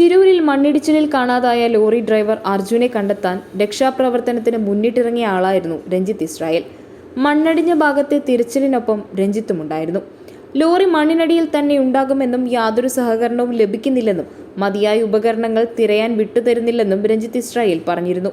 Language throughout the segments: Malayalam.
ശിരൂരിൽ മണ്ണിടിച്ചിലിൽ കാണാതായ ലോറി ഡ്രൈവർ അർജുനെ കണ്ടെത്താൻ രക്ഷാപ്രവർത്തനത്തിന് മുന്നിട്ടിറങ്ങിയ ആളായിരുന്നു രഞ്ജിത്ത് ഇസ്രായേൽ. മണ്ണടിഞ്ഞ ഭാഗത്തെ തിരച്ചിലിനൊപ്പം രഞ്ജിത്തുമുണ്ടായിരുന്നു. ലോറി മണ്ണിനടിയിൽ തന്നെ ഉണ്ടാകുമെന്നും യാതൊരു സഹകരണവും ലഭിക്കുന്നില്ലെന്നും മതിയായ ഉപകരണങ്ങൾ തിരയാൻ വിട്ടുതരുന്നില്ലെന്നും രഞ്ജിത്ത് ഇസ്രായേൽ പറഞ്ഞിരുന്നു.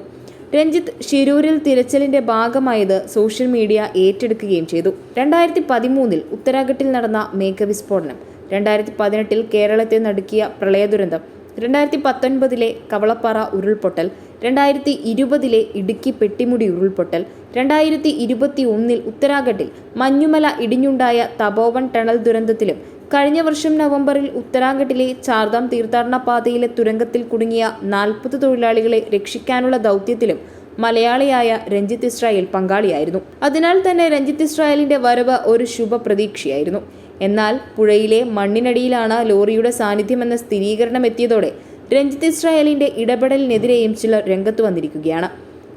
രഞ്ജിത്ത് ശിരൂരിൽ തിരച്ചിലിന്റെ ഭാഗമായത് സോഷ്യൽ മീഡിയ ഏറ്റെടുക്കുകയും ചെയ്തു. രണ്ടായിരത്തി പതിമൂന്നിൽ ഉത്തരാഖണ്ഡിൽ നടന്ന മേഘവിസ്ഫോടനം രണ്ടായിരത്തി പതിനെട്ടിൽ കേരളത്തെ നടുക്കിയ പ്രളയദുരന്തം രണ്ടായിരത്തി പത്തൊൻപതിലെ കവളപ്പാറ ഉരുൾപൊട്ടൽ രണ്ടായിരത്തി ഇരുപതിലെ ഇടുക്കി പെട്ടിമുടി ഉരുൾപൊട്ടൽ രണ്ടായിരത്തി ഇരുപത്തി ഒന്നിൽ ഉത്തരാഖണ്ഡിൽ മഞ്ഞുമല ഇടിഞ്ഞുണ്ടായ തപോവൻ ടണൽ ദുരന്തത്തിലും കഴിഞ്ഞ വർഷം നവംബറിൽ ഉത്തരാഖണ്ഡിലെ ചാർധാം തീർത്ഥാടന പാതയിലെ തുരങ്കത്തിൽ കുടുങ്ങിയ നാൽപ്പത് തൊഴിലാളികളെ രക്ഷിക്കാനുള്ള ദൗത്യത്തിലും മലയാളിയായ രഞ്ജിത്ത് ഇസ്രായേൽ പങ്കാളിയായിരുന്നു. അതിനാൽ തന്നെ രഞ്ജിത്ത് ഇസ്രായേലിന്റെ വരവ് ഒരു ശുഭ പ്രതീക്ഷയായിരുന്നു എന്നാൽ പുഴയിലെ മണ്ണിനടിയിലാണ് ലോറിയുടെ സാന്നിധ്യമെന്ന സ്ഥിരീകരണം എത്തിയതോടെ രഞ്ജിത്ത് ഇസ്രായേലിന്റെ ഇടപെടലിനെതിരെയും ചിലർ രംഗത്ത് വന്നിരിക്കുകയാണ്.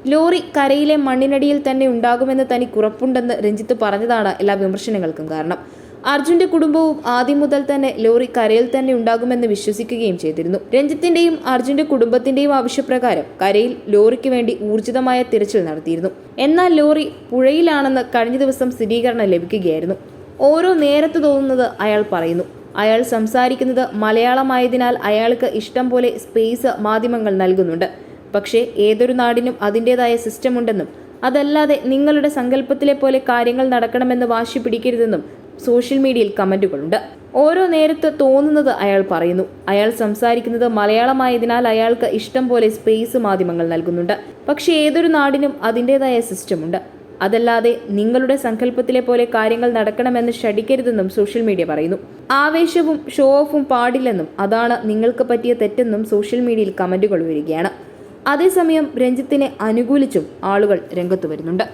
ലോറി കരയിലെ മണ്ണിനടിയിൽ തന്നെ ഉണ്ടാകുമെന്ന് തനിക്ക് ഉറപ്പുണ്ടെന്ന് രഞ്ജിത്ത് പറഞ്ഞതാണ് എല്ലാ വിമർശനങ്ങൾക്കും കാരണം. അർജുന്റെ കുടുംബവും ആദ്യം മുതൽ തന്നെ ലോറി കരയിൽ തന്നെ ഉണ്ടാകുമെന്ന് വിശ്വസിക്കുകയും ചെയ്തിരുന്നു. രഞ്ജിത്തിന്റെയും അർജുന്റെ കുടുംബത്തിന്റെയും ആവശ്യപ്രകാരം കരയിൽ ലോറിക്ക് വേണ്ടി ഊർജിതമായ തിരച്ചിൽ നടത്തിയിരുന്നു. എന്നാൽ ലോറി പുഴയിലാണെന്ന് കഴിഞ്ഞ ദിവസം സ്ഥിരീകരണം ലഭിക്കുകയായിരുന്നു. ഓരോ നേരത്ത് തോന്നുന്നത് അയാൾ പറയുന്നു. അയാൾ സംസാരിക്കുന്നത് മലയാളമായതിനാൽ അയാൾക്ക് ഇഷ്ടം പോലെ സ്പേസ് മാധ്യമങ്ങൾ നൽകുന്നുണ്ട്. പക്ഷേ ഏതൊരു നാടിനും അതിന്റെതായ സിസ്റ്റം ഉണ്ടെന്നും അതല്ലാതെ നിങ്ങളുടെ സങ്കല്പത്തിലെ പോലെ കാര്യങ്ങൾ നടക്കണമെന്ന് വാശി പിടിക്കരുതെന്നും സോഷ്യൽ മീഡിയയിൽ കമന്റുകളുണ്ട്. ഓരോ നേരത്ത് തോന്നുന്നത് അയാൾ പറയുന്നു. അയാൾ സംസാരിക്കുന്നത് മലയാളമായതിനാൽ അയാൾക്ക് ഇഷ്ടം പോലെ സ്പേസ് മാധ്യമങ്ങൾ നൽകുന്നുണ്ട്. പക്ഷേ ഏതൊരു നാടിനും അതിന്റെതായ സിസ്റ്റമുണ്ട്. അതല്ലാതെ നിങ്ങളുടെ സങ്കല്പത്തിലെ പോലെ കാര്യങ്ങൾ നടക്കണമെന്ന് ഷടിക്കരുതെന്നും സോഷ്യൽ മീഡിയ പറയുന്നു. ആവേശവും ഷോ ഓഫും പാടില്ലെന്നും അതാണ് നിങ്ങൾക്ക് പറ്റിയ തെറ്റെന്നും സോഷ്യൽ മീഡിയയിൽ കമന്റുകൾ വരികയാണ് അതേസമയം രഞ്ജിത്തിനെ അനുകൂലിച്ചും ആളുകൾ രംഗത്ത് വരുന്നുണ്ട്.